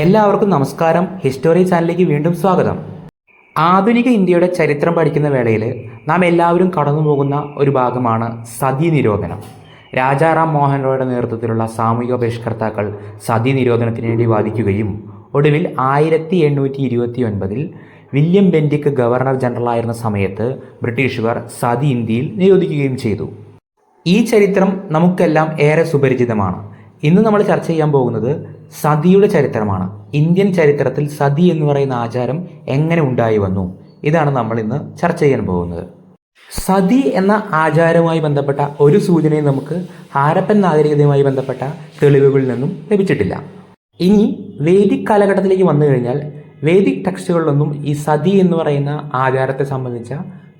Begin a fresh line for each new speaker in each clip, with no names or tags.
എല്ലാവർക്കും നമസ്കാരം. ഹിസ്റ്റോറി ചാനലിലേക്ക് വീണ്ടും സ്വാഗതം. ആധുനിക ഇന്ത്യയുടെ ചരിത്രം പഠിക്കുന്ന വേളയിൽ നാം എല്ലാവരും കടന്നു പോകുന്ന ഒരു ഭാഗമാണ് സതി നിരോധനം. രാജാറാം മോഹൻ റോയുടെ നേതൃത്വത്തിലുള്ള സാമൂഹിക പരിഷ്കർത്താക്കൾ സതി നിരോധനത്തിന് വേണ്ടി വാദിക്കുകയും ഒടുവിൽ ആയിരത്തി എണ്ണൂറ്റി ഇരുപത്തി ഒൻപതിൽ വില്യം ബെൻഡിക്ക് ഗവർണർ ജനറലായിരുന്ന സമയത്ത് ബ്രിട്ടീഷുകാർ സതി ഇന്ത്യയിൽ നിരോധിക്കുകയും ചെയ്തു. ഈ ചരിത്രം നമുക്കെല്ലാം ഏറെ സുപരിചിതമാണ്. ഇന്ന് നമ്മൾ ചർച്ച ചെയ്യാൻ പോകുന്നത് സതിയുടെ ചരിത്രമാണ്. ഇന്ത്യൻ ചരിത്രത്തിൽ സതി എന്ന് പറയുന്ന ആചാരം എങ്ങനെ ഉണ്ടായി വന്നു? ഇതാണ് നമ്മൾ ഇന്ന് ചർച്ച ചെയ്യാൻ പോകുന്നത്. സതി എന്ന ആചാരവുമായി ബന്ധപ്പെട്ട ഒരു സൂചനയും നമുക്ക് ഹാരപ്പൻ നാഗരികതയുമായി ബന്ധപ്പെട്ട തെളിവുകളിൽ നിന്നും ലഭിച്ചിട്ടില്ല. ഇനി വേദിക് കാലഘട്ടത്തിലേക്ക് വന്നു കഴിഞ്ഞാൽ വേദിക് ടെക്സ്റ്റുകളിലൊന്നും ഈ സതി എന്ന് പറയുന്ന ആചാരത്തെ സംബന്ധിച്ച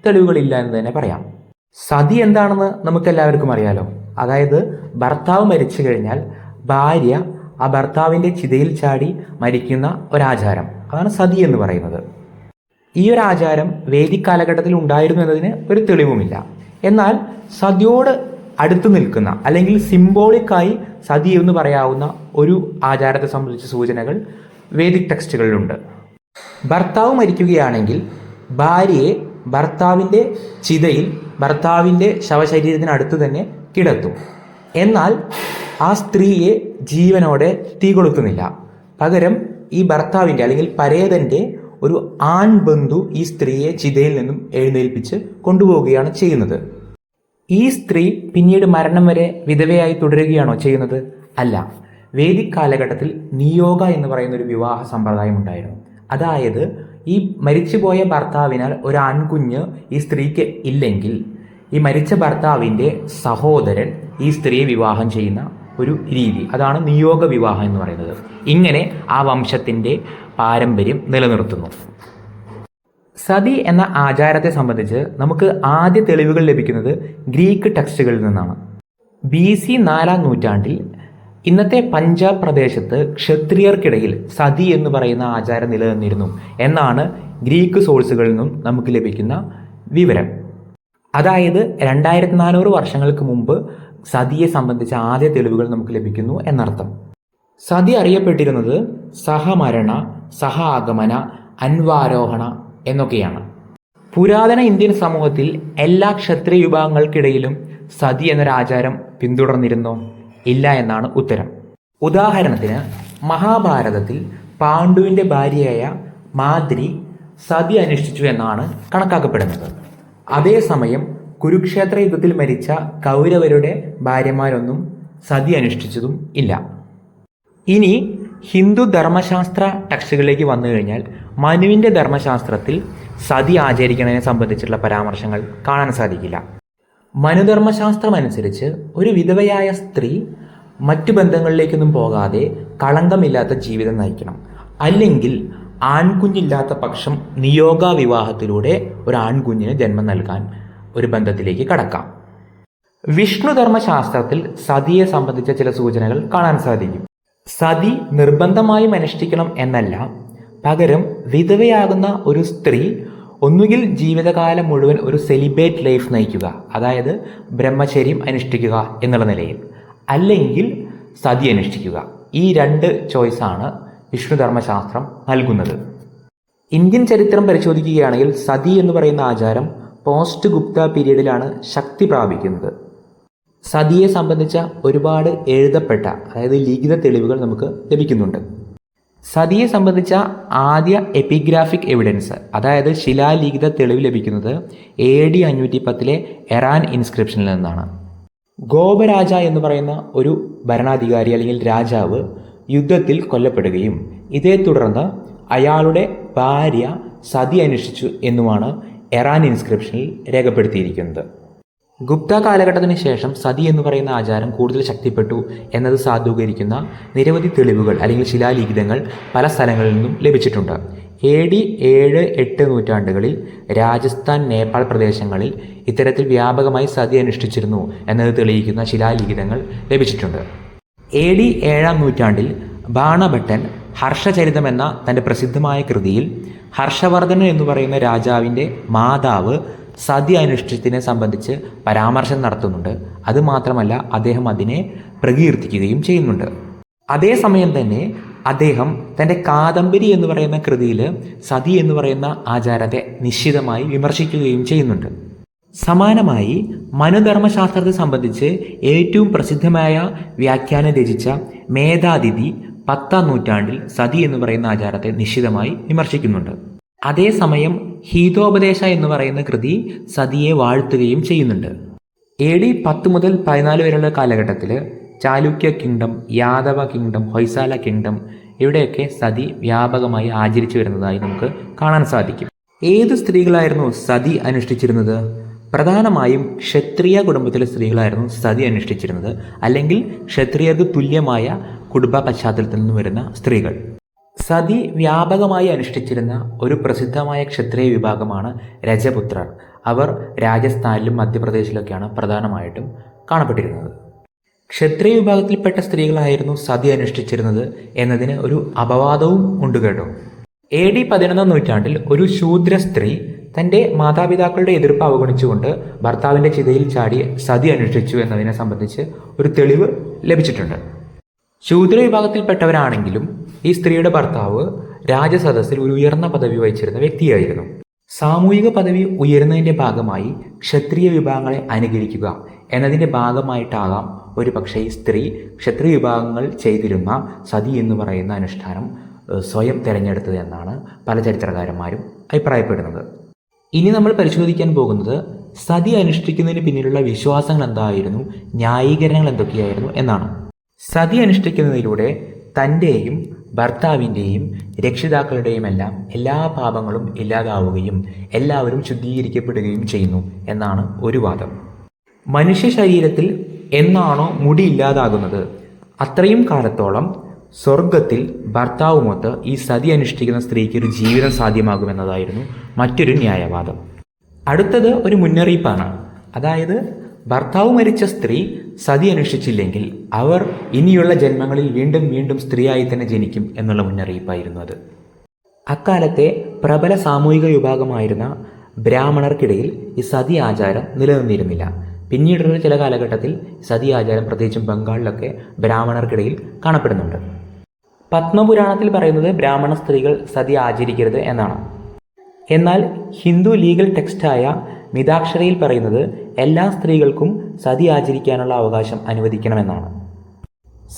തെളിവുകളില്ല എന്ന് തന്നെ പറയാം. സതി എന്താണെന്ന് നമുക്ക് എല്ലാവർക്കും അറിയാലോ. അതായത് ഭർത്താവ് മരിച്ചു കഴിഞ്ഞാൽ ഭാര്യ ആ ഭർത്താവിന്റെ ചിതയിൽ ചാടി മരിക്കുന്ന ഒരാചാരം. അതാണ് സതി എന്ന് പറയുന്നത്. ഈ ഒരു ആചാരം വേദിക് കാലഘട്ടത്തിൽ ഉണ്ടായിരുന്നു എന്നതിന് ഒരു തെളിവുമില്ല. എന്നാൽ സതിയോട് അടുത്തു നിൽക്കുന്ന അല്ലെങ്കിൽ സിംബോളിക്കായി സതി എന്ന് പറയാവുന്ന ഒരു ആചാരത്തെ സംബന്ധിച്ച സൂചനകൾ വേദിക് ടെക്സ്റ്റുകളിലുണ്ട്. ഭർത്താവ് മരിക്കുകയാണെങ്കിൽ ഭാര്യയെ ഭർത്താവിന്റെ ചിതയിൽ ഭർത്താവിന്റെ ശവശരീരത്തിനടുത്ത് തന്നെ കിടത്തും. എന്നാൽ ആ സ്ത്രീയെ ജീവനോടെ തീ കൊളുത്തുന്നില്ല. പകരം ഈ ഭർത്താവിന്റെ അല്ലെങ്കിൽ പരേതന്റെ ഒരു ആൺബന്ധു ഈ സ്ത്രീയെ ചിതയിൽ നിന്നും എഴുന്നേൽപ്പിച്ച് കൊണ്ടുപോവുകയാണ് ചെയ്യുന്നത്. ഈ സ്ത്രീ പിന്നീട് മരണം വരെ വിധവയായി തുടരുകയാണോ ചെയ്യുന്നത്? അല്ല. വേദിക് കാലഘട്ടത്തിൽ നിയോഗ എന്ന് പറയുന്ന ഒരു വിവാഹ സമ്പ്രദായം ഉണ്ടായിരുന്നു. അതായത് ഈ മരിച്ചുപോയ ഭർത്താവിനാൽ ഒരു ആൺകുഞ്ഞ് ഈ സ്ത്രീക്ക് ഇല്ലെങ്കിൽ ഈ മരിച്ച ഭർത്താവിന്റെ സഹോദരൻ ഈ സ്ത്രീയെ വിവാഹം ചെയ്യുന്ന ഒരു രീതി. അതാണ് നിയോഗ വിവാഹം എന്ന് പറയുന്നത്. ഇങ്ങനെ ആ വംശത്തിന്റെ പാരമ്പര്യം നിലനിർത്തുന്നു. സതി എന്ന ആചാരത്തെ സംബന്ധിച്ച് നമുക്ക് ആദ്യ തെളിവുകൾ ലഭിക്കുന്നത് ഗ്രീക്ക് ടെക്സ്റ്റുകളിൽ നിന്നാണ്. ബി സി നാലാം നൂറ്റാണ്ടിൽ ഇന്നത്തെ പഞ്ചാബ് പ്രദേശത്ത് ക്ഷത്രിയർക്കിടയിൽ സതി എന്ന് പറയുന്ന ആചാരം നിലനിന്നിരുന്നു എന്നാണ് ഗ്രീക്ക് സോഴ്സുകളിൽ നിന്നും നമുക്ക് ലഭിക്കുന്ന വിവരം. അതായത് രണ്ടായിരത്തി നാനൂറ് വർഷങ്ങൾക്ക് മുമ്പ് സതിയെ സംബന്ധിച്ച ആദ്യ തെളിവുകൾ നമുക്ക് ലഭിക്കുന്നു എന്നർത്ഥം. സതി അറിയപ്പെട്ടിരുന്നത് സഹമരണ സഹ ആഗമന അൻവാരോഹണ എന്നൊക്കെയാണ്. പുരാതന ഇന്ത്യൻ സമൂഹത്തിൽ എല്ലാ ക്ഷത്രിയ വിഭാഗങ്ങൾക്കിടയിലും സതി എന്നൊരാചാരം പിന്തുടർന്നിരുന്നോ? ഇല്ല എന്നാണ് ഉത്തരം. ഉദാഹരണത്തിന് മഹാഭാരതത്തിൽ പാണ്ഡുവിന്റെ ഭാര്യയായ മാദ്രി സതി അനുഷ്ഠിച്ചു എന്നാണ് കണക്കാക്കപ്പെടുന്നത്. അതേസമയം കുരുക്ഷേത്ര യുദ്ധത്തിൽ മരിച്ച കൗരവരുടെ ഭാര്യമാരൊന്നും സതി അനുഷ്ഠിച്ചതും ഇല്ല. ഇനി ഹിന്ദു ധർമ്മശാസ്ത്ര ടെക്സ്റ്റുകളിലേക്ക് വന്നു കഴിഞ്ഞാൽ മനുവിന്റെ ധർമ്മശാസ്ത്രത്തിൽ സതി ആചരിക്കുന്നതിനെ സംബന്ധിച്ചുള്ള പരാമർശങ്ങൾ കാണാൻ സാധിക്കില്ല. മനുധർമ്മശാസ്ത്രം അനുസരിച്ച് ഒരു വിധവയായ സ്ത്രീ മറ്റു ബന്ധങ്ങളിലേക്കൊന്നും പോകാതെ കളങ്കമില്ലാത്ത ജീവിതം നയിക്കണം. അല്ലെങ്കിൽ ആൺകുഞ്ഞില്ലാത്ത പക്ഷം നിയോഗ വിവാഹത്തിലൂടെ ഒരു ആൺകുഞ്ഞിന് ജന്മം നൽകാൻ ഒരു ബന്ധത്തിലേക്ക് കടക്കാം. വിഷ്ണുധർമ്മശാസ്ത്രത്തിൽ സതിയെ സംബന്ധിച്ച ചില സൂചനകൾ കാണാൻ സാധിക്കും. സതി നിർബന്ധമായും അനുഷ്ഠിക്കണം എന്നല്ല പകരം വിധവയാകുന്ന ഒരു സ്ത്രീ ഒന്നുകിൽ ജീവിതകാലം മുഴുവൻ ഒരു സെലിബ്രേറ്റ് ലൈഫ് നയിക്കുക അതായത് ബ്രഹ്മചര്യം അനുഷ്ഠിക്കുക എന്നുള്ള നിലയിൽ അല്ലെങ്കിൽ സതി അനുഷ്ഠിക്കുക. ഈ രണ്ട് ചോയ്സാണ് വിഷ്ണു ധർമ്മശാസ്ത്രം നൽകുന്നത്. ഇന്ത്യൻ ചരിത്രം പരിശോധിക്കുകയാണെങ്കിൽ സതി എന്ന് പറയുന്ന ആചാരം പോസ്റ്റ് ഗുപ്ത പീരീഡിലാണ് ശക്തി പ്രാപിക്കുന്നത്. സതിയെ സംബന്ധിച്ച ഒരുപാട് എഴുതപ്പെട്ട അതായത് ലിഖിത തെളിവുകൾ നമുക്ക് ലഭിക്കുന്നുണ്ട്. സതിയെ സംബന്ധിച്ച ആദ്യ എപ്പിഗ്രാഫിക് എവിഡൻസ് അതായത് ശിലാലിഖിത തെളിവ് ലഭിക്കുന്നത് എ ഡി അഞ്ഞൂറ്റി പത്തിലെ എറാൻ ഇൻസ്ക്രിപ്ഷനിൽ നിന്നാണ്. ഗോപരാജ എന്ന് പറയുന്ന ഒരു ഭരണാധികാരി അല്ലെങ്കിൽ രാജാവ് യുദ്ധത്തിൽ കൊല്ലപ്പെടുകയും ഇതേ തുടർന്ന് അയാളുടെ ഭാര്യ സതി അനുഷ്ഠിച്ചു എന്നുമാണ് എറാൻ ഇൻസ്ക്രിപ്ഷനിൽ രേഖപ്പെടുത്തിയിരിക്കുന്നത്. ഗുപ്ത കാലഘട്ടത്തിന് ശേഷം സതി എന്ന് പറയുന്ന ആചാരം കൂടുതൽ ശക്തിപ്പെട്ടു എന്നത് സാധൂകരിക്കുന്ന നിരവധി തെളിവുകൾ അല്ലെങ്കിൽ ശിലാലിഖിതങ്ങൾ പല സ്ഥലങ്ങളിൽ നിന്നും ലഭിച്ചിട്ടുണ്ട്. എ ഡി ഏഴ് എട്ട് നൂറ്റാണ്ടുകളിൽ രാജസ്ഥാൻ നേപ്പാൾ പ്രദേശങ്ങളിൽ ഇത്തരത്തിൽ വ്യാപകമായി സതി അനുഷ്ഠിച്ചിരുന്നു എന്നത് തെളിയിക്കുന്ന ശിലാലിഖിതങ്ങൾ ലഭിച്ചിട്ടുണ്ട്. എ ഡി ഏഴാം നൂറ്റാണ്ടിൽ ബാണഭട്ടൻ ഹർഷചരിതം എന്ന തന്റെ പ്രസിദ്ധമായ കൃതിയിൽ ഹർഷവർദ്ധനൻ എന്ന് പറയുന്ന രാജാവിന്റെ മാതാവ് സതി അനുഷ്ഠിച്ചതിനെ സംബന്ധിച്ച് പരാമർശം നടത്തുന്നുണ്ട്. അതുമാത്രമല്ല അദ്ദേഹം അതിനെ പ്രകീർത്തിക്കുകയും ചെയ്യുന്നുണ്ട്. അതേസമയം തന്നെ അദ്ദേഹം തന്റെ കാദംബരി എന്ന് പറയുന്ന കൃതിയിൽ സതി എന്ന് പറയുന്ന ആചാരത്തെ നിശ്ചിതമായി വിമർശിക്കുകയും ചെയ്യുന്നുണ്ട്. സമാനമായി മനുധർമ്മശാസ്ത്രത്തെ സംബന്ധിച്ച് ഏറ്റവും പ്രസിദ്ധമായ വ്യാഖ്യാനം രചിച്ച മേധാതിഥി പത്താം നൂറ്റാണ്ടിൽ സതി എന്ന് പറയുന്ന ആചാരത്തെ നിശ്ചിതമായി വിമർശിക്കുന്നുണ്ട്. അതേസമയം ഹീതോപദേശ എന്ന് പറയുന്ന കൃതി സതിയെ വാഴ്ത്തുകയും ചെയ്യുന്നുണ്ട്. എ ഡി പത്ത് മുതൽ പതിനാല് വരെയുള്ള കാലഘട്ടത്തിൽ Chalukya kingdom Yadava kingdom Hoysala kingdom ഇവിടെയൊക്കെ സതി വ്യാപകമായി ആചരിച്ചു വരുന്നതായി നമുക്ക് കാണാൻ സാധിക്കും. ഏത് സ്ത്രീകളായിരുന്നു സതി അനുഷ്ഠിച്ചിരുന്നത്? പ്രധാനമായും ക്ഷത്രിയ കുടുംബത്തിലെ സ്ത്രീകളായിരുന്നു സതി അനുഷ്ഠിച്ചിരുന്നത്. അല്ലെങ്കിൽ ക്ഷത്രിയർക്ക് തുല്യമായ കുടുംബ പശ്ചാത്തലത്തിൽ നിന്ന് വരുന്ന സ്ത്രീകൾ. സതി വ്യാപകമായി അനുഷ്ഠിച്ചിരുന്ന ഒരു പ്രസിദ്ധമായ ക്ഷത്രിയ വിഭാഗമാണ് രജപുത്രർ. അവർ രാജസ്ഥാനിലും മധ്യപ്രദേശിലൊക്കെയാണ് പ്രധാനമായിട്ടും കാണപ്പെട്ടിരുന്നത്. ക്ഷത്രിയ വിഭാഗത്തിൽപ്പെട്ട സ്ത്രീകളായിരുന്നു സതി അനുഷ്ഠിച്ചിരുന്നത് എന്നതിന് ഒരു അപവാദവും ഉണ്ട് കേട്ടോ. എ ഡി പതിനൊന്നാം നൂറ്റാണ്ടിൽ ഒരു ശൂദ്ര സ്ത്രീ തന്റെ മാതാപിതാക്കളുടെ എതിർപ്പ് അവഗണിച്ചുകൊണ്ട് ഭർത്താവിന്റെ ചിതയിൽ ചാടി സതി അനുഷ്ഠിച്ചു എന്നതിനെ സംബന്ധിച്ച് ഒരു തെളിവ് ലഭിച്ചിട്ടുണ്ട്. ശൂദ്ര വിഭാഗത്തിൽപ്പെട്ടവരാണെങ്കിലും ഈ സ്ത്രീയുടെ ഭർത്താവ് രാജസദസ്സിൽ ഒരു ഉയർന്ന പദവി വഹിച്ചിരുന്ന വ്യക്തിയായിരുന്നു. സാമൂഹിക പദവി ഉയരുന്നതിന്റെ ഭാഗമായി ക്ഷത്രിയ വിഭാഗങ്ങളെ അനുകരിക്കുക എന്നതിന്റെ ഭാഗമായിട്ടാകാം ഒരു പക്ഷേ ഈ സ്ത്രീ ക്ഷത്രിയ വിഭാഗങ്ങൾ ചെയ്തിരുന്ന സതി എന്ന് പറയുന്ന അനുഷ്ഠാനം സ്വയം തിരഞ്ഞെടുത്തത് എന്നാണ് പല ചരിത്രകാരന്മാരും അഭിപ്രായപ്പെടുന്നത്. ഇനി നമ്മൾ പരിശോധിക്കാൻ പോകുന്നത് സതി അനുഷ്ഠിക്കുന്നതിന് പിന്നിലുള്ള വിശ്വാസങ്ങൾ എന്തായിരുന്നു? ന്യായീകരണങ്ങൾ എന്തൊക്കെയായിരുന്നു എന്നാണ്. സതി അനുഷ്ഠിക്കുന്നതിലൂടെ തന്റെയും ഭർത്താവിന്റെയും രക്ഷിതാക്കളുടെയും എല്ലാം എല്ലാ പാപങ്ങളും ഇല്ലാതാവുകയും എല്ലാവരും ശുദ്ധീകരിക്കപ്പെടുകയും ചെയ്യുന്നു എന്നാണ് ഒരു വാദം. മനുഷ്യ ശരീരത്തിൽ എന്നാണോ മുടി ഇല്ലാതാകുന്നത്? അത്രയും കാലത്തോളം സ്വർഗത്തിൽ ഭർത്താവുമൊത്ത് ഈ സതി അനുഷ്ഠിക്കുന്ന സ്ത്രീക്ക് ഒരു ജീവിതം സാധ്യമാകുമെന്നതായിരുന്നു മറ്റൊരു ന്യായവാദം. അടുത്തത് ഒരു മുന്നറിയിപ്പാണ്. അതായത് ഭർത്താവ് മരിച്ച സ്ത്രീ സതി അനുഷ്ഠിച്ചില്ലെങ്കിൽ അവർ ഇനിയുള്ള ജന്മങ്ങളിൽ വീണ്ടും വീണ്ടും സ്ത്രീയായി തന്നെ ജനിക്കും എന്നുള്ള മുന്നറിയിപ്പായിരുന്നു അത്. അക്കാലത്തെ പ്രബല സാമൂഹിക വിഭാഗമായിരുന്ന ബ്രാഹ്മണർക്കിടയിൽ ഈ സതി ആചാരം നിലനിന്നിരുന്നില്ല. പിന്നീടുള്ള ചില കാലഘട്ടത്തിൽ സതി ആചാരം പ്രത്യേകിച്ചും ബംഗാളിലൊക്കെ ബ്രാഹ്മണർക്കിടയിൽ കാണപ്പെടുന്നുണ്ട്. പത്മപുരാണത്തിൽ പറയുന്നത് ബ്രാഹ്മണ സ്ത്രീകൾ സതി ആചരിക്കരുത് എന്നാണ്. എന്നാൽ ഹിന്ദു ലീഗൽ ടെക്സ്റ്റായ മിതാക്ഷരയിൽ പറയുന്നത് എല്ലാ സ്ത്രീകൾക്കും സതി ആചരിക്കാനുള്ള അവകാശം അനുവദിക്കണമെന്നാണ്.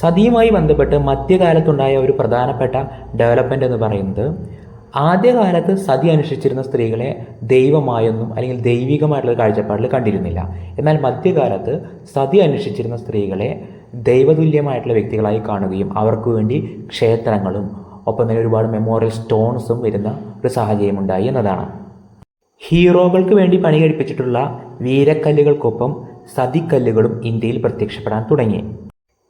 സതിയുമായി ബന്ധപ്പെട്ട് മധ്യകാലത്തുണ്ടായ ഒരു പ്രധാനപ്പെട്ട ഡെവലപ്മെന്റ് എന്ന് പറയുന്നത് ആദ്യകാലത്ത് സതി അനുഷ്ഠിച്ചിരുന്ന സ്ത്രീകളെ ദൈവമായൊന്നും അല്ലെങ്കിൽ ദൈവികമായിട്ടുള്ള കാഴ്ചപ്പാടിൽ കണ്ടിരുന്നില്ല. എന്നാൽ മധ്യകാലത്ത് സതി അനുഷ്ഠിച്ചിരുന്ന സ്ത്രീകളെ ദൈവതുല്യമായിട്ടുള്ള വ്യക്തികളായി കാണുകയും അവർക്ക് വേണ്ടി ക്ഷേത്രങ്ങളും ഒപ്പം തന്നെ ഒരുപാട് മെമ്മോറിയൽ സ്റ്റോൺസും വരുന്ന ഒരു സാഹചര്യം ഉണ്ടായി എന്നതാണ്. ഹീറോകൾക്ക് വേണ്ടി പണി കഴിപ്പിച്ചിട്ടുള്ള വീരക്കല്ലുകൾക്കൊപ്പം സതിക്കല്ലുകളും ഇന്ത്യയിൽ പ്രത്യക്ഷപ്പെടാൻ തുടങ്ങി.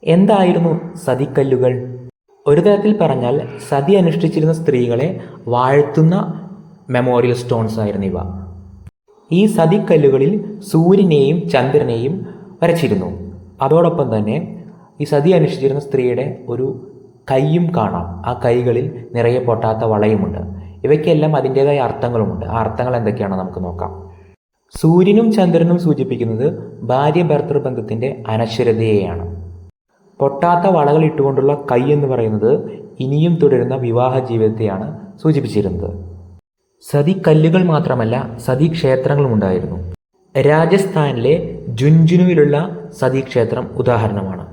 എന്തായിരുന്നു സതിക്കല്ലുകൾ? ഒരു തരത്തിൽ പറഞ്ഞാൽ സതി അനുഷ്ഠിച്ചിരുന്ന സ്ത്രീകളെ വാഴ്ത്തുന്ന മെമ്മോറിയൽ സ്റ്റോൺസ് ആയിരുന്നു ഇവ. ഈ സതിക്കല്ലുകളിൽ സൂര്യനെയും ചന്ദ്രനെയും വരച്ചിരുന്നു. അതോടൊപ്പം തന്നെ ഈ സതി അനുഷ്ഠിച്ചിരുന്ന സ്ത്രീയുടെ ഒരു കൈയും കാണാം. ആ കൈകളിൽ നിറയെ പൊട്ടാത്ത വളയുമുണ്ട്. ഇവയ്ക്കെല്ലാം അതിന്റേതായ അർത്ഥങ്ങളുമുണ്ട്. ആ അർത്ഥങ്ങൾ എന്തൊക്കെയാണെന്ന് നമുക്ക് നോക്കാം. സൂര്യനും ചന്ദ്രനും സൂചിപ്പിക്കുന്നത് ഭാര്യ ഭർത്തൃബന്ധത്തിന്റെ അനശ്വരതയെയാണ്. പൊട്ടാത്ത വളകൾ ഇട്ടുകൊണ്ടുള്ള കൈ എന്ന് പറയുന്നത് ഇനിയും തുടരുന്ന വിവാഹ ജീവിതത്തെയാണ് സൂചിപ്പിച്ചിരുന്നത്. സതി കല്ലുകൾ മാത്രമല്ല സതി ക്ഷേത്രങ്ങളും ഉണ്ടായിരുന്നു. രാജസ്ഥാനിലെ ജുൻജുനുവിലുള്ള സതി ക്ഷേത്രം ഉദാഹരണമാണ്.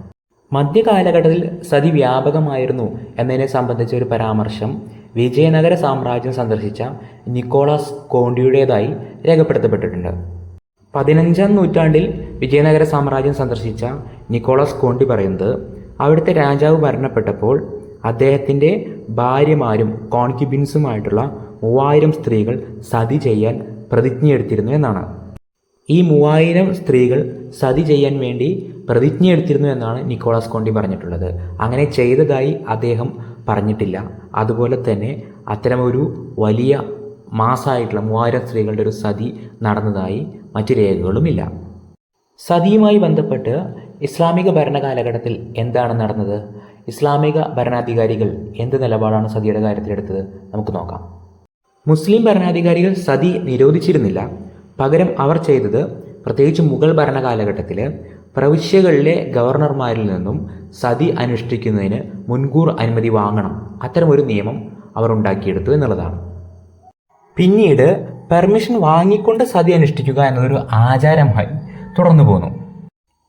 മധ്യകാലഘട്ടത്തിൽ സതി വ്യാപകമായിരുന്നു എന്നതിനെ സംബന്ധിച്ച ഒരു പരാമർശം വിജയനഗര സാമ്രാജ്യം സന്ദർശിച്ച നിക്കോളാസ് കോണ്ടിയുടേതായി രേഖപ്പെടുത്തപ്പെട്ടിട്ടുണ്ട്. പതിനഞ്ചാം നൂറ്റാണ്ടിൽ വിജയനഗര സാമ്രാജ്യം സന്ദർശിച്ച നിക്കോളാസ് കോണ്ടി പറയുന്നത് അവിടുത്തെ രാജാവ് മരണപ്പെട്ടപ്പോൾ അദ്ദേഹത്തിന്റെ ഭാര്യമാരും കോൺക്യുബിൻസുമായിട്ടുള്ള മൂവായിരം സ്ത്രീകൾ സതി ചെയ്യാൻ പ്രതിജ്ഞയെടുത്തിരുന്നു എന്നാണ്. ഈ മൂവായിരം സ്ത്രീകൾ സതി ചെയ്യാൻ വേണ്ടി പ്രതിജ്ഞയെടുത്തിരുന്നു എന്നാണ് നിക്കോളാസ് കോണ്ടി പറഞ്ഞിട്ടുള്ളത്. അങ്ങനെ ചെയ്തതായി അദ്ദേഹം പറഞ്ഞിട്ടില്ല. അതുപോലെ തന്നെ അത്തരമൊരു വലിയ മാസമായിട്ടുള്ള മൂവായിരം സ്ത്രീകളുടെ ഒരു സതി നടന്നതായി മറ്റു രേഖകളുമില്ല സതിയുമായി ബന്ധപ്പെട്ട് ഇസ്ലാമിക ഭരണകാലഘട്ടത്തിൽ എന്താണ് നടന്നത്? ഇസ്ലാമിക ഭരണാധികാരികൾ എന്ത് നിലപാടാണ് സതിയുടെ കാര്യത്തിലെടുത്തത്? നമുക്ക് നോക്കാം. മുസ്ലിം ഭരണാധികാരികൾ സതി നിരോധിച്ചിരുന്നില്ല. പകരം അവർ ചെയ്തത് പ്രത്യേകിച്ച് മുഗൾ ഭരണകാലഘട്ടത്തിൽ പ്രവിശ്യകളിലെ ഗവർണർമാരിൽ നിന്നും സതി അനുഷ്ഠിക്കുന്നതിന് മുൻകൂർ അനുമതി വാങ്ങണം. അത്തരമൊരു നിയമം അവർ ഉണ്ടാക്കിയെടുത്തു എന്നുള്ളതാണ്. പിന്നീട് പെർമിഷൻ വാങ്ങിക്കൊണ്ട് സതി അനുഷ്ഠിക്കുക എന്നതൊരു ആചാരമായി തുടർന്നു പോന്നു.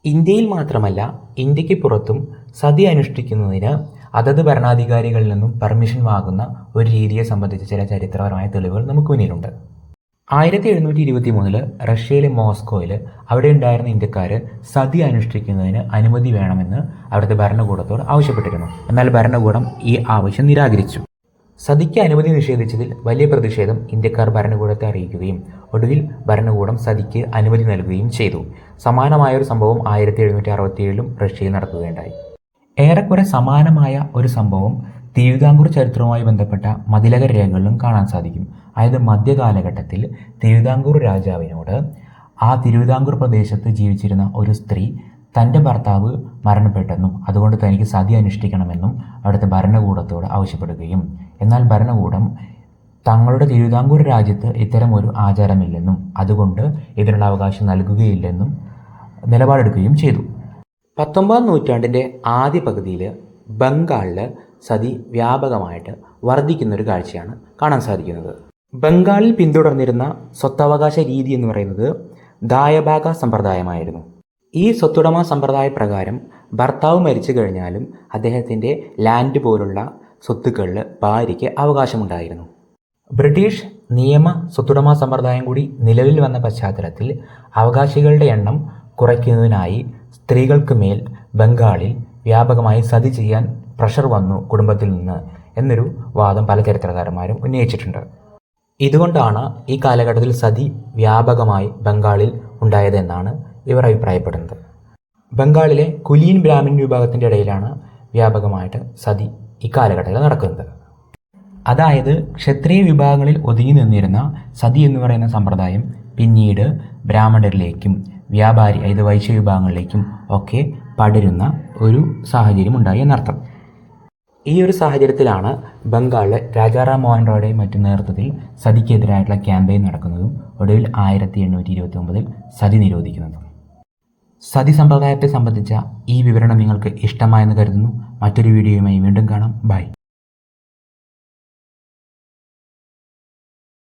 ഇന്ത്യയിൽ മാത്രമല്ല ഇന്ത്യയ്ക്ക് പുറത്തും സതി അനുഷ്ഠിക്കുന്നതിന് അതത് ഭരണാധികാരികളിൽ നിന്നും പെർമിഷൻ വാങ്ങുന്ന ഒരു രീതിയെ സംബന്ധിച്ച് ചില ചരിത്രപരമായ തെളിവുകൾ നമുക്ക് മുന്നിലുണ്ട്. ആയിരത്തി എഴുന്നൂറ്റി ഇരുപത്തി മൂന്നിൽ റഷ്യയിലെ മോസ്കോയിൽ അവിടെ ഉണ്ടായിരുന്ന ഇന്ത്യക്കാർ സതി അനുഷ്ഠിക്കുന്നതിന് അനുമതി വേണമെന്ന് അവിടുത്തെ ഭരണകൂടത്തോട് ആവശ്യപ്പെട്ടിരുന്നു. എന്നാൽ ഭരണകൂടം ഈ ആവശ്യം നിരാകരിച്ചു. സതിക്ക് അനുമതി നിഷേധിച്ചതിൽ വലിയ പ്രതിഷേധം ഇന്ത്യക്കാർ ഭരണകൂടത്തെ അറിയിക്കുകയും ഒടുവിൽ ഭരണകൂടം സതിക്ക് അനുമതി നൽകുകയും ചെയ്തു. സമാനമായ ഒരു സംഭവം ആയിരത്തി എഴുന്നൂറ്റി അറുപത്തിയേഴിലും റഷ്യയിൽ നടക്കുകയുണ്ടായി. ഏറെക്കുറെ സമാനമായ ഒരു സംഭവം തിരുവിതാംകൂർ ചരിത്രവുമായി ബന്ധപ്പെട്ട മതിലകർ രേഖകളിലും കാണാൻ സാധിക്കും. അതായത് മധ്യകാലഘട്ടത്തിൽ തിരുവിതാംകൂർ രാജാവിനോട് ആ തിരുവിതാംകൂർ പ്രദേശത്ത് ജീവിച്ചിരുന്ന ഒരു സ്ത്രീ തന്റെ ഭർത്താവ് മരണപ്പെട്ടെന്നും അതുകൊണ്ട് തനിക്ക് സതി അനുഷ്ഠിക്കണമെന്നും അവിടുത്തെ ഭരണകൂടത്തോട് ആവശ്യപ്പെടുകയും എന്നാൽ ഭരണകൂടം തങ്ങളുടെ തിരുവിതാംകൂർ രാജ്യത്ത് ഇത്തരം ഒരു ആചാരമില്ലെന്നും അതുകൊണ്ട് ഇതിനുള്ള അവകാശം നൽകുകയില്ലെന്നും നിലപാടെടുക്കുകയും ചെയ്തു. പത്തൊമ്പതാം നൂറ്റാണ്ടിന്റെ ആദ്യ പകുതിയിൽ ബംഗാളിൽ സതി വ്യാപകമായിട്ട് വർദ്ധിക്കുന്നൊരു കാഴ്ചയാണ് കാണാൻ സാധിക്കുന്നത്. ബംഗാളിൽ പിന്തുടർന്നിരുന്ന സ്വത്തവകാശ രീതി എന്ന് പറയുന്നത് ദായഭാഗ സമ്പ്രദായമായിരുന്നു. ഈ സ്വത്തുടമ സമ്പ്രദായ പ്രകാരം ഭർത്താവ് മരിച്ചു കഴിഞ്ഞാലും അദ്ദേഹത്തിന്റെ ലാൻഡ് പോലുള്ള സ്വത്തുക്കളിൽ ഭാര്യയ്ക്ക് അവകാശമുണ്ടായിരുന്നു. ബ്രിട്ടീഷ് നിയമ സ്വത്തുടമ സമ്പ്രദായം കൂടി നിലവിൽ വന്ന പശ്ചാത്തലത്തിൽ അവകാശികളുടെ എണ്ണം കുറയ്ക്കുന്നതിനായി സ്ത്രീകൾക്ക് മേൽ ബംഗാളിൽ വ്യാപകമായി സതി ചെയ്യാൻ പ്രഷർ വന്നു കുടുംബത്തിൽ നിന്ന് എന്നൊരു വാദം പല ചരിത്രകാരന്മാരും ഉന്നയിച്ചിട്ടുണ്ട്. ഇതുകൊണ്ടാണ് ഈ കാലഘട്ടത്തിൽ സതി വ്യാപകമായി ബംഗാളിൽ ഉണ്ടായതെന്നാണ് ഇവർ അഭിപ്രായപ്പെടുന്നത്. ബംഗാളിലെ കുലീൻ ബ്രാഹ്മിൻ വിഭാഗത്തിന്റെ ഇടയിലാണ് വ്യാപകമായിട്ട് സതി ഈ കാലഘട്ടത്തിൽ നടക്കുന്നത്. അതായത് ക്ഷത്രിയ വിഭാഗങ്ങളിൽ ഒതുങ്ങി നിന്നിരുന്ന സതി എന്ന് പറയുന്ന സമ്പ്രദായം പിന്നീട് ബ്രാഹ്മണരിലേക്കും വ്യാപാരി അതായത് വൈശ്യ വിഭാഗങ്ങളിലേക്കും ഒക്കെ പടരുന്ന ഒരു സാഹചര്യം ഉണ്ടായി എന്നർത്ഥം. ഈ ഒരു സാഹചര്യത്തിലാണ് ബംഗാളിലെ രാജാറാം മോഹൻ റോയുടെയും മറ്റു നേതൃത്വത്തിൽ സതിക്കെതിരായിട്ടുള്ള ക്യാമ്പയിൻ നടക്കുന്നതും ഒടുവിൽ ആയിരത്തി എണ്ണൂറ്റി ഇരുപത്തി ഒമ്പതിൽ സതി നിരോധിക്കുന്നതും. സതി സമ്പ്രദായത്തെ സംബന്ധിച്ച ഈ വിവരണം നിങ്ങൾക്ക് ഇഷ്ടമായെന്ന് കരുതുന്നു. മറ്റൊരു വീഡിയോയുമായി വീണ്ടും കാണാം. ബൈ.